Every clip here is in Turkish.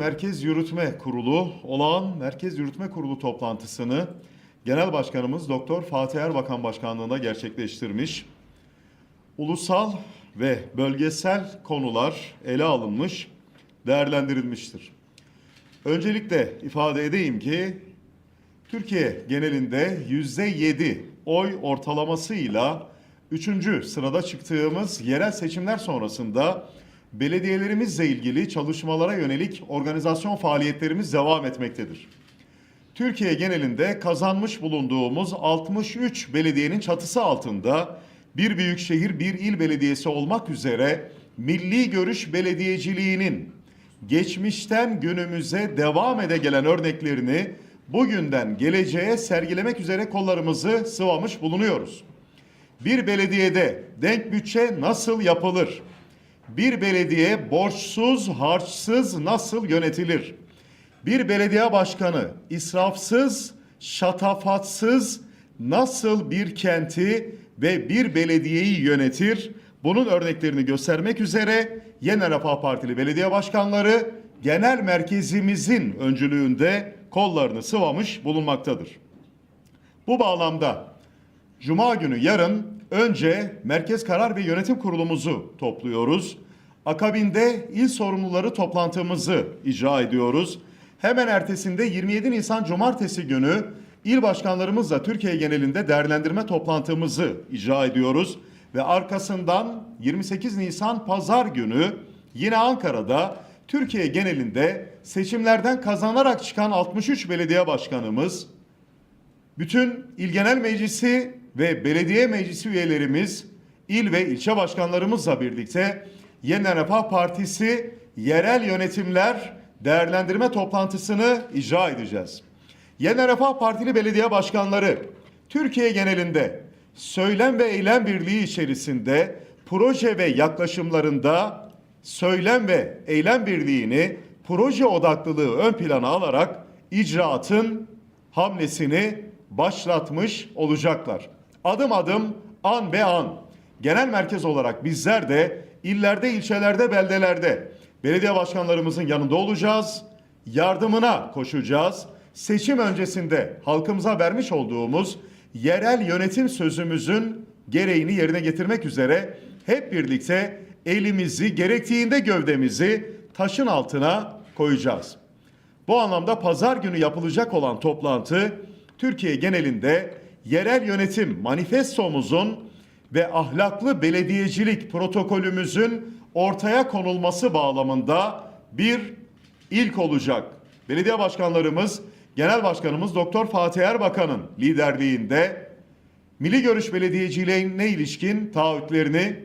Merkez Yürütme Kurulu olağan Merkez Yürütme Kurulu toplantısını Genel Başkanımız Doktor Fatih Erbakan Başkanlığında gerçekleştirmiş. Ulusal ve bölgesel konular ele alınmış, değerlendirilmiştir. Öncelikle ifade edeyim ki Türkiye genelinde yüzde yedi oy ortalamasıyla üçüncü sırada çıktığımız yerel seçimler sonrasında belediyelerimizle ilgili çalışmalara yönelik organizasyon faaliyetlerimiz devam etmektedir. Türkiye genelinde kazanmış bulunduğumuz 63 belediyenin çatısı altında bir büyükşehir, bir il belediyesi olmak üzere milli görüş belediyeciliğinin geçmişten günümüze devam ede gelen örneklerini bugünden geleceğe sergilemek üzere kollarımızı sıvamış bulunuyoruz. Bir belediyede denk bütçe nasıl yapılır? Bir belediye borçsuz, harçsız nasıl yönetilir? Bir belediye başkanı israfsız, şatafatsız nasıl bir kenti ve bir belediyeyi yönetir? Bunun örneklerini göstermek üzere Yeni Refah Partili belediye başkanları genel merkezimizin öncülüğünde kollarını sıvamış bulunmaktadır. Bu bağlamda Cuma günü yarın önce Merkez Karar ve Yönetim Kurulumuzu topluyoruz. Akabinde il sorumluları toplantımızı icra ediyoruz. Hemen ertesinde 27 Nisan Cumartesi günü il başkanlarımızla Türkiye genelinde değerlendirme toplantımızı icra ediyoruz. Ve arkasından 28 Nisan Pazar günü yine Ankara'da Türkiye genelinde seçimlerden kazanarak çıkan 63 belediye başkanımız, bütün İl Genel Meclisi ve Belediye Meclisi üyelerimiz, il ve ilçe başkanlarımızla birlikte Yeniden Refah Partisi yerel yönetimler değerlendirme toplantısını icra edeceğiz. Yeniden Refah Partili belediye başkanları Türkiye genelinde söylem ve eylem birliği içerisinde proje ve yaklaşımlarında söylem ve eylem birliğini proje odaklılığı ön plana alarak icraatın hamlesini başlatmış olacaklar. Adım adım, an be an. Genel merkez olarak bizler de illerde, ilçelerde, beldelerde belediye başkanlarımızın yanında olacağız. Yardımına koşacağız. Seçim öncesinde halkımıza vermiş olduğumuz yerel yönetim sözümüzün gereğini yerine getirmek üzere hep birlikte elimizi gerektiğinde gövdemizi taşın altına koyacağız. Bu anlamda pazar günü yapılacak olan toplantı Türkiye genelinde yerel yönetim manifestomuzun ve ahlaklı belediyecilik protokolümüzün ortaya konulması bağlamında bir ilk olacak. Belediye başkanlarımız, Genel Başkanımız Doktor Fatih Erbakan'ın liderliğinde Milli Görüş Belediyeciliğine ilişkin taahhütlerini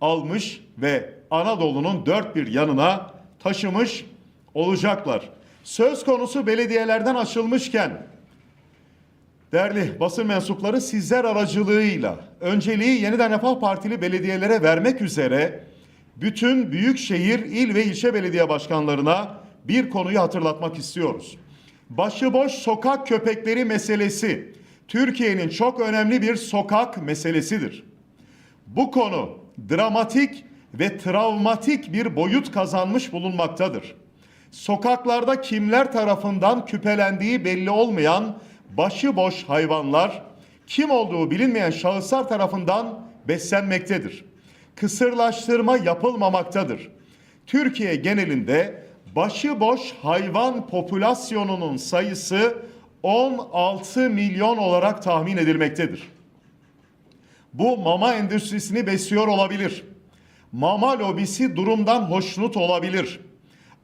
almış ve Anadolu'nun dört bir yanına taşımış olacaklar. Söz konusu belediyelerden açılmışken değerli basın mensupları sizler aracılığıyla önceliği Yeniden Refah Partili belediyelere vermek üzere bütün büyükşehir, il ve ilçe belediye başkanlarına bir konuyu hatırlatmak istiyoruz. Başıboş sokak köpekleri meselesi Türkiye'nin çok önemli bir sokak meselesidir. Bu konu dramatik ve travmatik bir boyut kazanmış bulunmaktadır. Sokaklarda kimler tarafından küpelendiği belli olmayan başıboş hayvanlar kim olduğu bilinmeyen şahıslar tarafından beslenmektedir. Kısırlaştırma yapılmamaktadır. Türkiye genelinde başıboş hayvan popülasyonunun sayısı 16 milyon olarak tahmin edilmektedir. Bu mama endüstrisini besliyor olabilir. Mama lobisi durumdan hoşnut olabilir.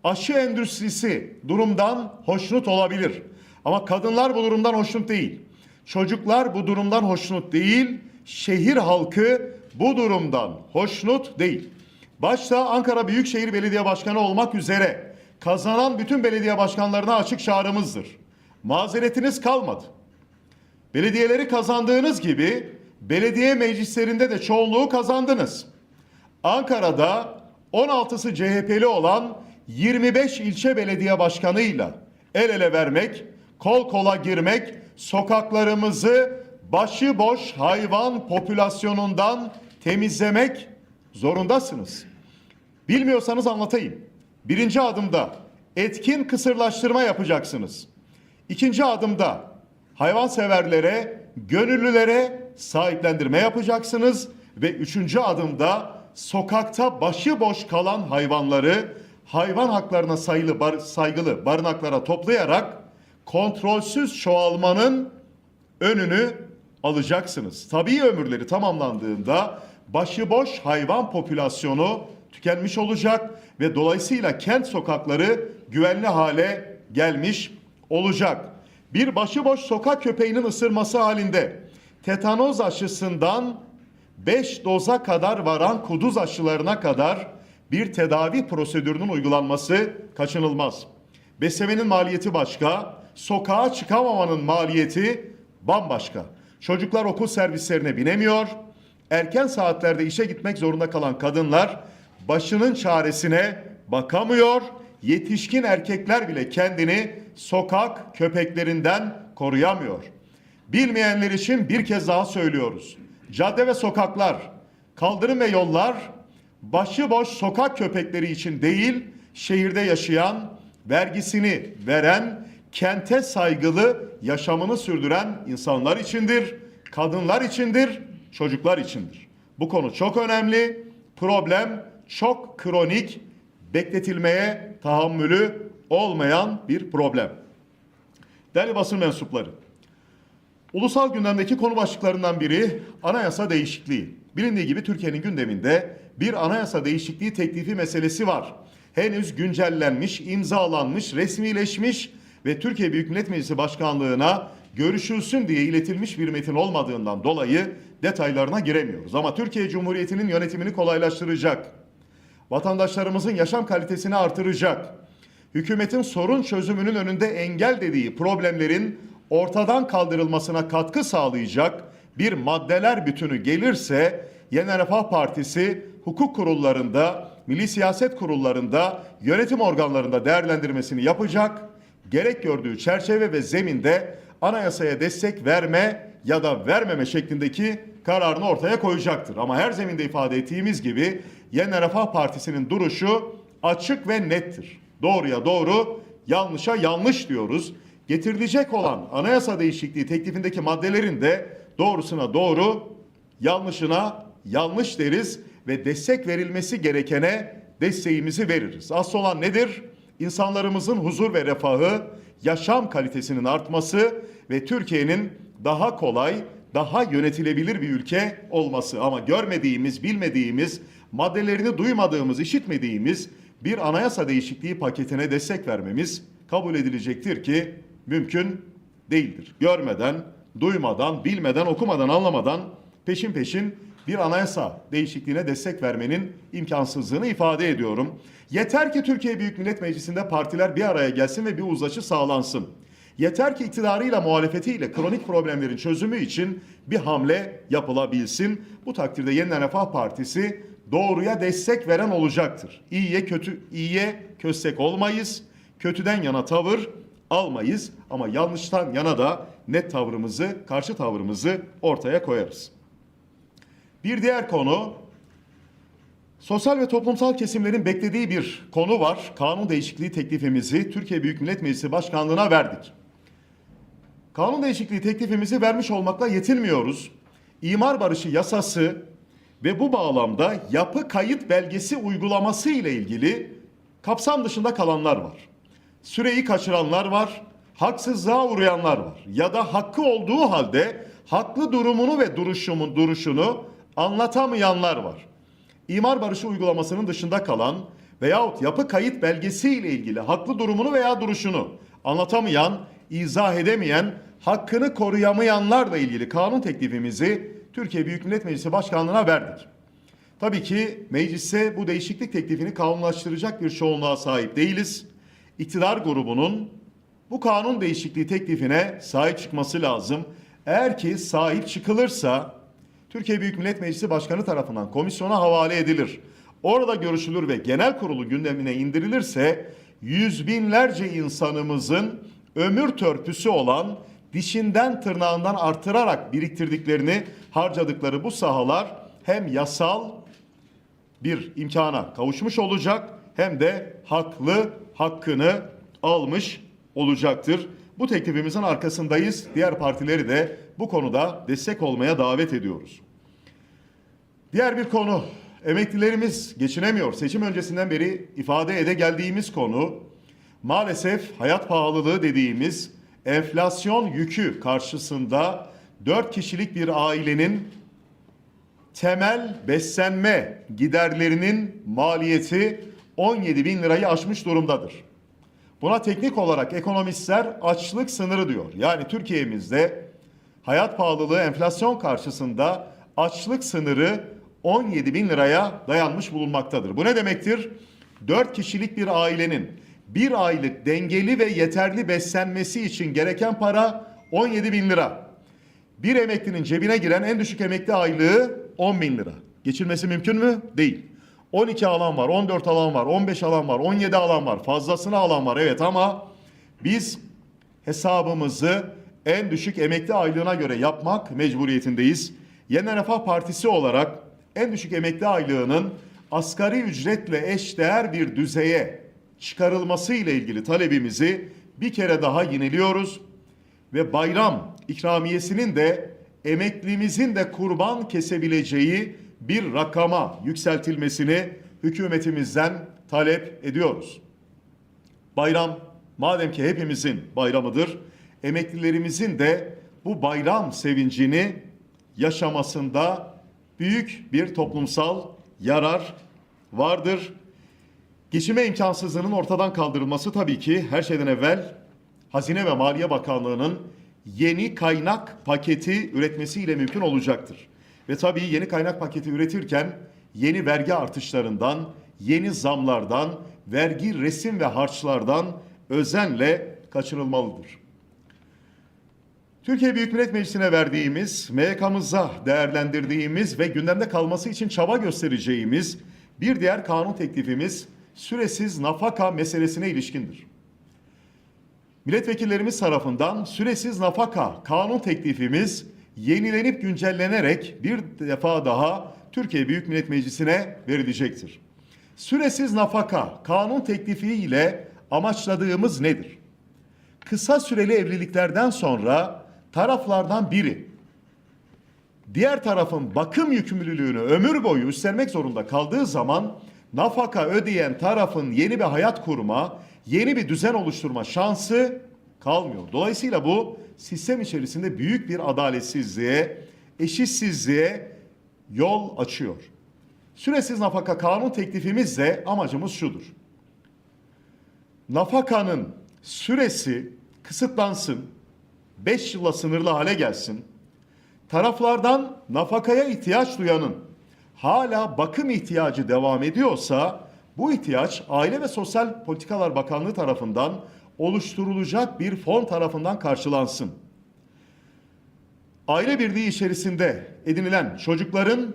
Aşı endüstrisi durumdan hoşnut olabilir. Ama kadınlar bu durumdan hoşnut değil. Çocuklar bu durumdan hoşnut değil. Şehir halkı bu durumdan hoşnut değil. Başta Ankara Büyükşehir Belediye Başkanı olmak üzere kazanan bütün belediye başkanlarına açık çağrımızdır. Mazeretiniz kalmadı. Belediyeleri kazandığınız gibi belediye meclislerinde de çoğunluğu kazandınız. Ankara'da 16'sı CHP'li olan 25 ilçe belediye başkanıyla el ele vermek, kol kola girmek, sokaklarımızı başıboş hayvan popülasyonundan temizlemek zorundasınız. Bilmiyorsanız anlatayım. Birinci adımda etkin kısırlaştırma yapacaksınız. İkinci adımda hayvanseverlere, gönüllülere sahiplendirme yapacaksınız ve üçüncü adımda sokakta başıboş kalan hayvanları hayvan haklarına sayılı bar- saygılı barınaklara toplayarak kontrolsüz çoğalmanın önünü alacaksınız. Tabii ömürleri tamamlandığında başıboş hayvan popülasyonu tükenmiş olacak ve dolayısıyla kent sokakları güvenli hale gelmiş olacak. Bir başıboş sokak köpeğinin ısırması halinde tetanoz aşısından 5 doza kadar varan kuduz aşılarına kadar bir tedavi prosedürünün uygulanması kaçınılmaz. Beslemenin maliyeti başka, sokağa çıkamamanın maliyeti bambaşka. Çocuklar okul servislerine binemiyor, erken saatlerde işe gitmek zorunda kalan kadınlar başının çaresine bakamıyor, yetişkin erkekler bile kendini sokak köpeklerinden koruyamıyor. Bilmeyenler için bir kez daha söylüyoruz. Cadde ve sokaklar, kaldırım ve yollar başıboş sokak köpekleri için değil, şehirde yaşayan, vergisini veren, kente saygılı yaşamını sürdüren insanlar içindir, kadınlar içindir, çocuklar içindir. Bu konu çok önemli. Problem çok kronik, bekletilmeye tahammülü olmayan bir problem. Değerli basın mensupları, Ulusal gündemdeki konu başlıklarından biri anayasa değişikliği. Bilindiği gibi Türkiye'nin gündeminde bir anayasa değişikliği teklifi meselesi var. Henüz güncellenmiş, imzalanmış, resmileşmiş ve Türkiye Büyük Millet Meclisi Başkanlığı'na görüşülsün diye iletilmiş bir metin olmadığından dolayı detaylarına giremiyoruz. Ama Türkiye Cumhuriyeti'nin yönetimini kolaylaştıracak, vatandaşlarımızın yaşam kalitesini artıracak, hükümetin sorun çözümünün önünde engel dediği problemlerin ortadan kaldırılmasına katkı sağlayacak bir maddeler bütünü gelirse Yeni Refah Partisi hukuk kurullarında, milli siyaset kurullarında, yönetim organlarında değerlendirmesini yapacak. Gerek gördüğü çerçeve ve zeminde anayasaya destek verme ya da vermeme şeklindeki kararını ortaya koyacaktır. Ama her zeminde ifade ettiğimiz gibi Yeni Refah Partisi'nin duruşu açık ve nettir. Doğruya doğru, yanlışa yanlış diyoruz. Getirilecek olan anayasa değişikliği teklifindeki maddelerin de doğrusuna doğru, yanlışına yanlış deriz ve destek verilmesi gerekene desteğimizi veririz. Asıl olan nedir? İnsanlarımızın huzur ve refahı, yaşam kalitesinin artması ve Türkiye'nin daha kolay, daha yönetilebilir bir ülke olması. Ama görmediğimiz, bilmediğimiz, maddelerini duymadığımız, işitmediğimiz bir anayasa değişikliği paketine destek vermemiz kabul edilecektir ki mümkün değildir. Görmeden, duymadan, bilmeden, okumadan, anlamadan peşin peşin bir anayasa değişikliğine destek vermenin imkansızlığını ifade ediyorum. Yeter ki Türkiye Büyük Millet Meclisi'nde partiler bir araya gelsin ve bir uzlaşı sağlansın. Yeter ki iktidarıyla muhalefetiyle kronik problemlerin çözümü için bir hamle yapılabilsin. Bu takdirde Yeniden Refah Partisi doğruya destek veren olacaktır. İyiye kötü iyiye köstek olmayız. Kötüden yana tavır almayız ama yanlıştan yana da net tavrımızı, karşı tavrımızı ortaya koyarız. Bir diğer konu sosyal ve toplumsal kesimlerin beklediği bir konu var. Kanun değişikliği teklifimizi Türkiye Büyük Millet Meclisi Başkanlığı'na verdik. Kanun değişikliği teklifimizi vermiş olmakla yetinmiyoruz. İmar barışı yasası ve bu bağlamda yapı kayıt belgesi uygulaması ile ilgili kapsam dışında kalanlar var. Süreyi kaçıranlar var, haksızlığa uğrayanlar var ya da hakkı olduğu halde haklı durumunu ve duruşumun duruşunu anlatamayanlar var. İmar barışı uygulamasının dışında kalan veyahut yapı kayıt belgesi ile ilgili haklı durumunu veya duruşunu anlatamayan, izah edemeyen, hakkını koruyamayanlarla ilgili kanun teklifimizi Türkiye Büyük Millet Meclisi Başkanlığı'na verdik. Tabii ki meclise bu değişiklik teklifini kanunlaştıracak bir çoğunluğa sahip değiliz. İktidar grubunun bu kanun değişikliği teklifine sahip çıkması lazım. Eğer ki sahip çıkılırsa Türkiye Büyük Millet Meclisi Başkanı tarafından komisyona havale edilir. Orada görüşülür ve genel kurulu gündemine indirilirse yüz binlerce insanımızın ömür törpüsü olan dişinden tırnağından artırarak biriktirdiklerini harcadıkları bu sahalar hem yasal bir imkana kavuşmuş olacak hem de haklı hakkını almış olacaktır. Bu teklifimizin arkasındayız. Diğer partileri de bu konuda destek olmaya davet ediyoruz. Diğer bir konu, emeklilerimiz geçinemiyor. Seçim öncesinden beri ifade ede geldiğimiz konu, maalesef hayat pahalılığı dediğimiz enflasyon yükü karşısında 4 kişilik bir ailenin temel beslenme giderlerinin maliyeti 17 bin lirayı aşmış durumdadır. Buna teknik olarak ekonomistler açlık sınırı diyor. Yani Türkiye'mizde hayat pahalılığı enflasyon karşısında açlık sınırı 17 bin liraya dayanmış bulunmaktadır. Bu ne demektir? 4 kişilik bir ailenin bir aylık dengeli ve yeterli beslenmesi için gereken para 17 bin lira. Bir emeklinin cebine giren en düşük emekli aylığı 10 bin lira. Geçilmesi mümkün mü? Değil. 12 alan var, 14 alan var, 15 alan var, 17 alan var, fazlasını alan var evet ama biz hesabımızı en düşük emekli aylığına göre yapmak mecburiyetindeyiz. Yeni Refah Partisi olarak en düşük emekli aylığının asgari ücretle eşdeğer bir düzeye çıkarılması ile ilgili talebimizi bir kere daha yineliyoruz ve bayram ikramiyesinin de emeklimizin de kurban kesebileceği bir rakama yükseltilmesini hükümetimizden talep ediyoruz. Bayram madem ki hepimizin bayramıdır, emeklilerimizin de bu bayram sevincini yaşamasında büyük bir toplumsal yarar vardır. Geçime imkansızlığının ortadan kaldırılması tabii ki her şeyden evvel Hazine ve Maliye Bakanlığı'nın yeni kaynak paketi üretmesiyle mümkün olacaktır. Ve tabii yeni kaynak paketi üretirken yeni vergi artışlarından, yeni zamlardan, vergi resim ve harçlardan özenle kaçınılmalıdır. Türkiye Büyük Millet Meclisi'ne verdiğimiz, MYK'mıza değerlendirdiğimiz ve gündemde kalması için çaba göstereceğimiz bir diğer kanun teklifimiz süresiz nafaka meselesine ilişkindir. Milletvekillerimiz tarafından süresiz nafaka kanun teklifimiz yenilenip güncellenerek bir defa daha Türkiye Büyük Millet Meclisi'ne verilecektir. Süresiz nafaka kanun teklifi ile amaçladığımız nedir? Kısa süreli evliliklerden sonra taraflardan biri diğer tarafın bakım yükümlülüğünü ömür boyu üstlenmek zorunda kaldığı zaman nafaka ödeyen tarafın yeni bir hayat kurma, yeni bir düzen oluşturma şansı kalmıyor. Dolayısıyla bu sistem içerisinde büyük bir adaletsizliğe, eşitsizliğe yol açıyor. Süresiz nafaka kanun teklifimiz de amacımız şudur. Nafakanın süresi kısıtlansın, 5 yıla sınırlı hale gelsin. Taraflardan nafakaya ihtiyaç duyanın hala bakım ihtiyacı devam ediyorsa bu ihtiyaç Aile ve Sosyal Politikalar Bakanlığı tarafından oluşturulacak bir fon tarafından karşılansın. Aile birliği içerisinde edinilen çocukların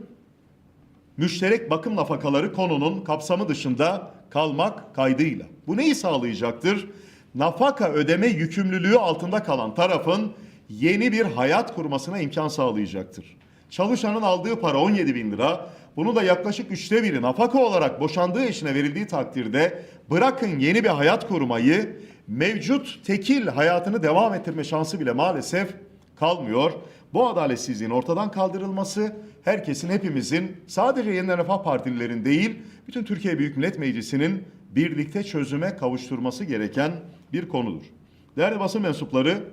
müşterek bakım nafakaları konunun kapsamı dışında kalmak kaydıyla. Bu neyi sağlayacaktır? Nafaka ödeme yükümlülüğü altında kalan tarafın yeni bir hayat kurmasına imkan sağlayacaktır. Çalışanın aldığı para 17 bin lira, bunu da yaklaşık üçte biri nafaka olarak boşandığı eşine verildiği takdirde bırakın yeni bir hayat kurmayı mevcut tekil hayatını devam ettirme şansı bile maalesef kalmıyor. Bu adaletsizliğin ortadan kaldırılması herkesin hepimizin sadece Yeniden Refah Partililerin değil bütün Türkiye Büyük Millet Meclisi'nin birlikte çözüme kavuşturması gereken bir konudur. Değerli basın mensupları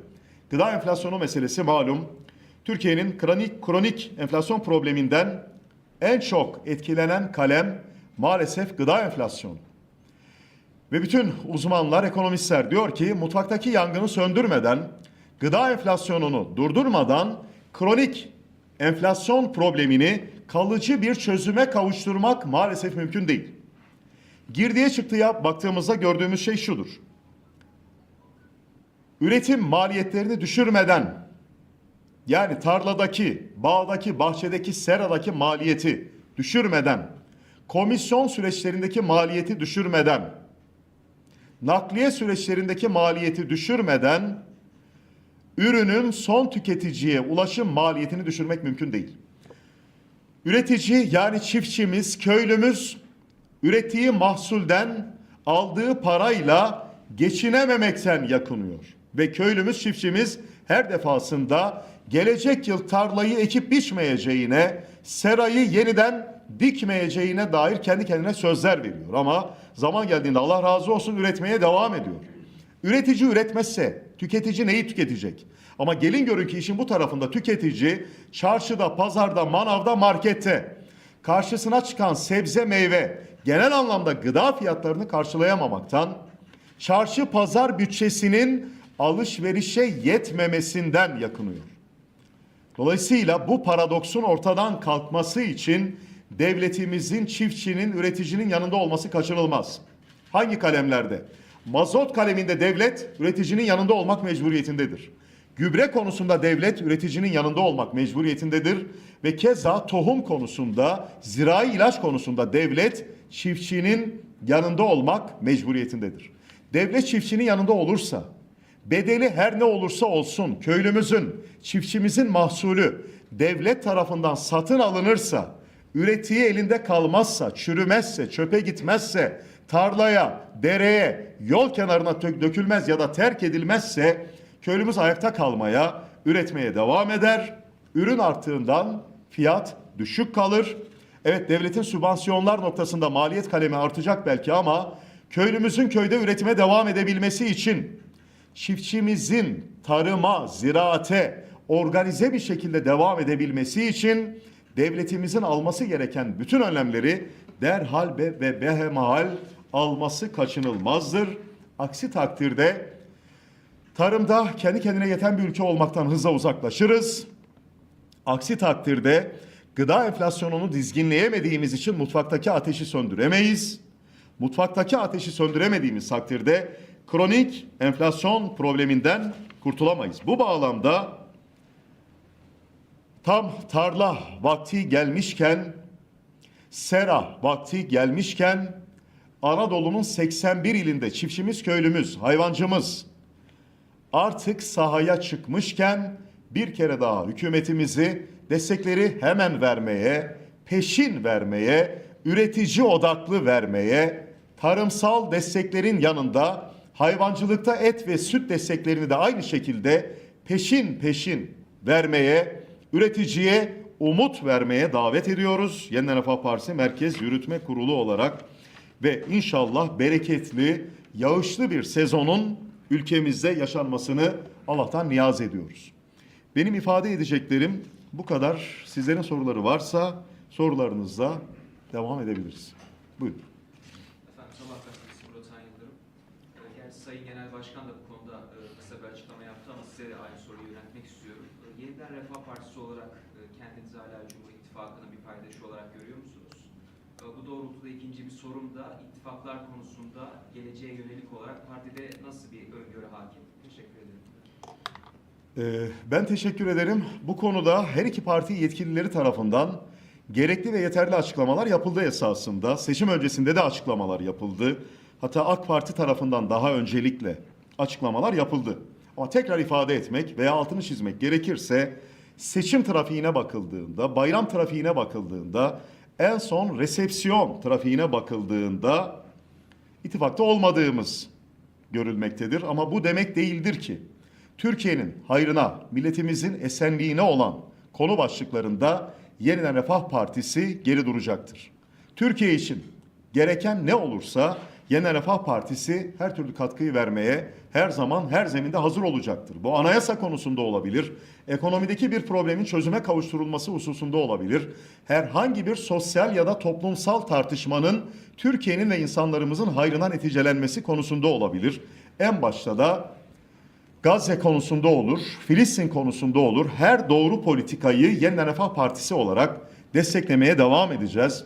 gıda enflasyonu meselesi malum. Türkiye'nin kronik, kronik enflasyon probleminden en çok etkilenen kalem maalesef gıda enflasyonu. Ve bütün uzmanlar, ekonomistler diyor ki mutfaktaki yangını söndürmeden, gıda enflasyonunu durdurmadan kronik enflasyon problemini kalıcı bir çözüme kavuşturmak maalesef mümkün değil. Girdiye çıktıya baktığımızda gördüğümüz şey şudur. Üretim maliyetlerini düşürmeden yani tarladaki, bağdaki, bahçedeki, seradaki maliyeti düşürmeden, komisyon süreçlerindeki maliyeti düşürmeden, nakliye süreçlerindeki maliyeti düşürmeden ürünün son tüketiciye ulaşım maliyetini düşürmek mümkün değil. Üretici yani çiftçimiz, köylümüz ürettiği mahsulden aldığı parayla geçinememekten yakınıyor. Ve köylümüz çiftçimiz her defasında gelecek yıl tarlayı ekip biçmeyeceğine, serayı yeniden dikmeyeceğine dair kendi kendine sözler veriyor. Ama zaman geldiğinde Allah razı olsun üretmeye devam ediyor. Üretici üretmezse tüketici neyi tüketecek? Ama gelin görün ki işin bu tarafında tüketici çarşıda, pazarda, manavda, markette karşısına çıkan sebze meyve genel anlamda gıda fiyatlarını karşılayamamaktan çarşı pazar bütçesinin alışverişe yetmemesinden yakınıyor. Dolayısıyla bu paradoksun ortadan kalkması için devletimizin, çiftçinin, üreticinin yanında olması kaçınılmaz. Hangi kalemlerde? Mazot kaleminde devlet üreticinin yanında olmak mecburiyetindedir. Gübre konusunda devlet üreticinin yanında olmak mecburiyetindedir ve keza tohum konusunda, zirai ilaç konusunda devlet çiftçinin yanında olmak mecburiyetindedir. Devlet çiftçinin yanında olursa, bedeli her ne olursa olsun köylümüzün, çiftçimizin mahsulü devlet tarafından satın alınırsa, üretiği elinde kalmazsa, çürümezse, çöpe gitmezse, tarlaya, dereye, yol kenarına dökülmez ya da terk edilmezse köylümüz ayakta kalmaya, üretmeye devam eder. Ürün arttığından fiyat düşük kalır. Evet devletin sübvansiyonlar noktasında maliyet kalemi artacak belki ama köylümüzün köyde üretime devam edebilmesi için çiftçimizin tarıma, ziraate organize bir şekilde devam edebilmesi için devletimizin alması gereken bütün önlemleri derhal ve ve behemahal alması kaçınılmazdır. Aksi takdirde tarımda kendi kendine yeten bir ülke olmaktan hızla uzaklaşırız. Aksi takdirde gıda enflasyonunu dizginleyemediğimiz için mutfaktaki ateşi söndüremeyiz. Mutfaktaki ateşi söndüremediğimiz takdirde kronik enflasyon probleminden kurtulamayız. Bu bağlamda tam tarla vakti gelmişken, sera vakti gelmişken Anadolu'nun 81 ilinde çiftçimiz, köylümüz, hayvancımız artık sahaya çıkmışken bir kere daha hükümetimizi destekleri hemen vermeye, peşin vermeye, üretici odaklı vermeye, tarımsal desteklerin yanında hayvancılıkta et ve süt desteklerini de aynı şekilde peşin peşin vermeye, üreticiye umut vermeye davet ediyoruz. Yeniden Refah Partisi Merkez Yürütme Kurulu olarak ve inşallah bereketli, yağışlı bir sezonun ülkemizde yaşanmasını Allah'tan niyaz ediyoruz. Benim ifade edeceklerim bu kadar. Sizlerin soruları varsa sorularınızla devam edebiliriz. Buyurun. Başkan da bu konuda e, kısa bir açıklama yaptı ama size de aynı soruyu yöneltmek istiyorum. E, Yeniden Refah Partisi olarak e, kendinizi hala Cumhur İttifakı'nın bir paydaşı olarak görüyor musunuz? Bu doğrultuda ikinci bir sorum da ittifaklar konusunda geleceğe yönelik olarak partide nasıl bir öngörü hakim? Teşekkür ederim. Ben teşekkür ederim. Bu konuda her iki parti yetkilileri tarafından gerekli ve yeterli açıklamalar yapıldı esasında. Seçim öncesinde de açıklamalar yapıldı. Hatta AK Parti tarafından daha öncelikle açıklamalar yapıldı. Ama tekrar ifade etmek veya altını çizmek gerekirse seçim trafiğine bakıldığında, bayram trafiğine bakıldığında, en son resepsiyon trafiğine bakıldığında ittifakta olmadığımız görülmektedir. Ama bu demek değildir ki Türkiye'nin hayrına, milletimizin esenliğine olan konu başlıklarında Yeniden Refah Partisi geri duracaktır. Türkiye için gereken ne olursa Yeniden Refah Partisi her türlü katkıyı vermeye her zaman her zeminde hazır olacaktır. Bu anayasa konusunda olabilir, ekonomideki bir problemin çözüme kavuşturulması hususunda olabilir. Herhangi bir sosyal ya da toplumsal tartışmanın Türkiye'nin ve insanlarımızın hayrına neticelenmesi konusunda olabilir. En başta da Gazze konusunda olur, Filistin konusunda olur. Her doğru politikayı Yeniden Refah Partisi olarak desteklemeye devam edeceğiz.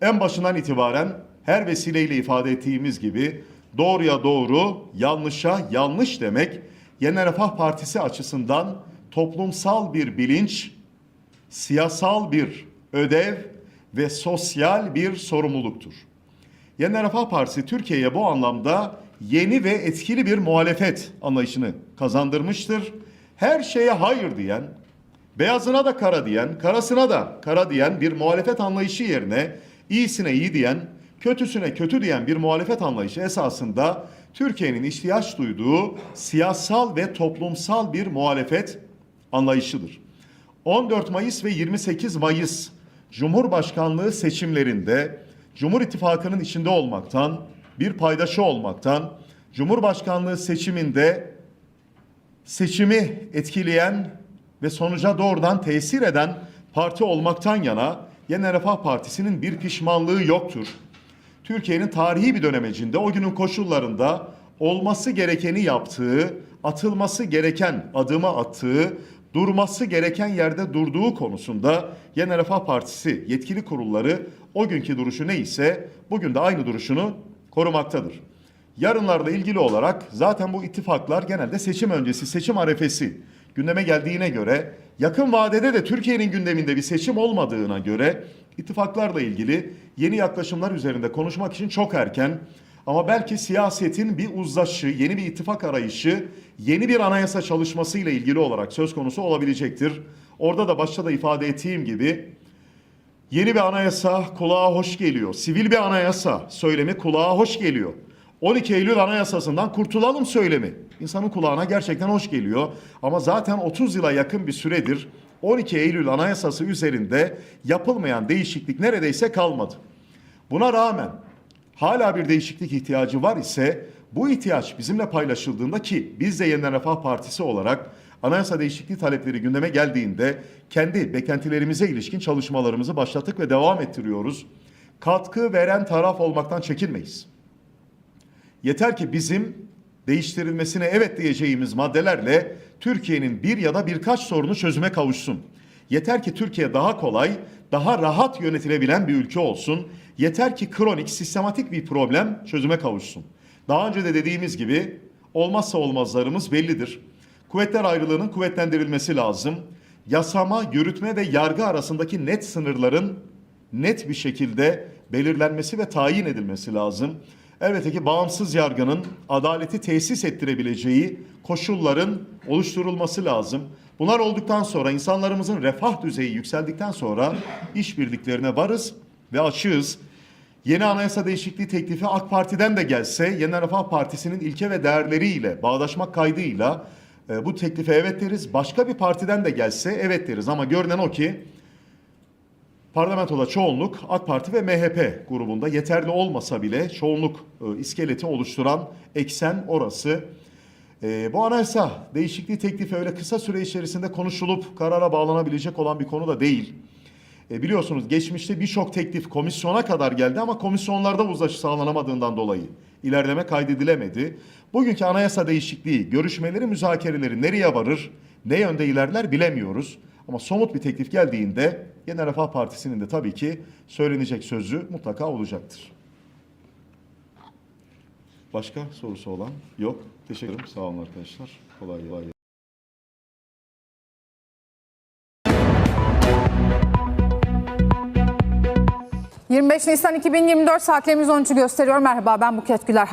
En başından itibaren her vesileyle ifade ettiğimiz gibi doğruya doğru, yanlışa yanlış demek Yeniden Refah Partisi açısından toplumsal bir bilinç, siyasal bir ödev ve sosyal bir sorumluluktur. Yeniden Refah Partisi Türkiye'ye bu anlamda yeni ve etkili bir muhalefet anlayışını kazandırmıştır. Her şeye hayır diyen, beyazına da kara diyen, karasına da kara diyen bir muhalefet anlayışı yerine iyisine iyi diyen, kötüsüne kötü diyen bir muhalefet anlayışı esasında Türkiye'nin ihtiyaç duyduğu siyasal ve toplumsal bir muhalefet anlayışıdır. 14 Mayıs ve 28 Mayıs Cumhurbaşkanlığı seçimlerinde Cumhur İttifakı'nın içinde olmaktan, bir paydaşı olmaktan, Cumhurbaşkanlığı seçiminde seçimi etkileyen ve sonuca doğrudan tesir eden parti olmaktan yana Yeni Refah Partisi'nin bir pişmanlığı yoktur. Türkiye'nin tarihi bir dönemecinde o günün koşullarında olması gerekeni yaptığı, atılması gereken adımı attığı, durması gereken yerde durduğu konusunda Yeni Refah Partisi yetkili kurulları o günkü duruşu neyse bugün de aynı duruşunu korumaktadır. Yarınlarla ilgili olarak zaten bu ittifaklar genelde seçim öncesi, seçim arefesi gündeme geldiğine göre yakın vadede de Türkiye'nin gündeminde bir seçim olmadığına göre ittifaklarla ilgili yeni yaklaşımlar üzerinde konuşmak için çok erken ama belki siyasetin bir uzlaşı, yeni bir ittifak arayışı, yeni bir anayasa çalışması ile ilgili olarak söz konusu olabilecektir. Orada da başta da ifade ettiğim gibi Yeni bir anayasa kulağa hoş geliyor. Sivil bir anayasa söylemi kulağa hoş geliyor. 12 Eylül Anayasası'ndan kurtulalım söylemi. İnsanın kulağına gerçekten hoş geliyor. Ama zaten 30 yıla yakın bir süredir 12 Eylül Anayasası üzerinde yapılmayan değişiklik neredeyse kalmadı. Buna rağmen hala bir değişiklik ihtiyacı var ise bu ihtiyaç bizimle paylaşıldığında ki biz de Yeniden Refah Partisi olarak anayasa değişikliği talepleri gündeme geldiğinde kendi beklentilerimize ilişkin çalışmalarımızı başlattık ve devam ettiriyoruz. Katkı veren taraf olmaktan çekinmeyiz. Yeter ki bizim değiştirilmesine evet diyeceğimiz maddelerle Türkiye'nin bir ya da birkaç sorunu çözüme kavuşsun. Yeter ki Türkiye daha kolay, daha rahat yönetilebilen bir ülke olsun. Yeter ki kronik, sistematik bir problem çözüme kavuşsun. Daha önce de dediğimiz gibi olmazsa olmazlarımız bellidir. Kuvvetler ayrılığının kuvvetlendirilmesi lazım. Yasama, yürütme ve yargı arasındaki net sınırların net bir şekilde belirlenmesi ve tayin edilmesi lazım. Elbette ki bağımsız yargının adaleti tesis ettirebileceği koşulların oluşturulması lazım. Bunlar olduktan sonra insanlarımızın refah düzeyi yükseldikten sonra işbirliklerine varız ve açığız. Yeni anayasa değişikliği teklifi AK Parti'den de gelse Yeni Refah Partisi'nin ilke ve değerleriyle bağdaşmak kaydıyla e, bu teklife evet deriz. Başka bir partiden de gelse evet deriz ama görünen o ki Parlamentoda çoğunluk AK Parti ve MHP grubunda yeterli olmasa bile çoğunluk e, iskeleti oluşturan eksen orası. E, bu anayasa değişikliği teklifi öyle kısa süre içerisinde konuşulup karara bağlanabilecek olan bir konu da değil. E, biliyorsunuz geçmişte birçok teklif komisyona kadar geldi ama komisyonlarda uzlaşı sağlanamadığından dolayı ilerleme kaydedilemedi. Bugünkü anayasa değişikliği, görüşmeleri, müzakereleri nereye varır, ne yönde ilerler bilemiyoruz. Ama somut bir teklif geldiğinde Yeni Refah Partisi'nin de tabii ki söylenecek sözü mutlaka olacaktır. Başka sorusu olan yok. Teşekkür ederim. Sağ olun arkadaşlar. Kolay kolay. 25 Nisan 2024 saatlerimiz 13'ü gösteriyor. Merhaba ben Buket Güler.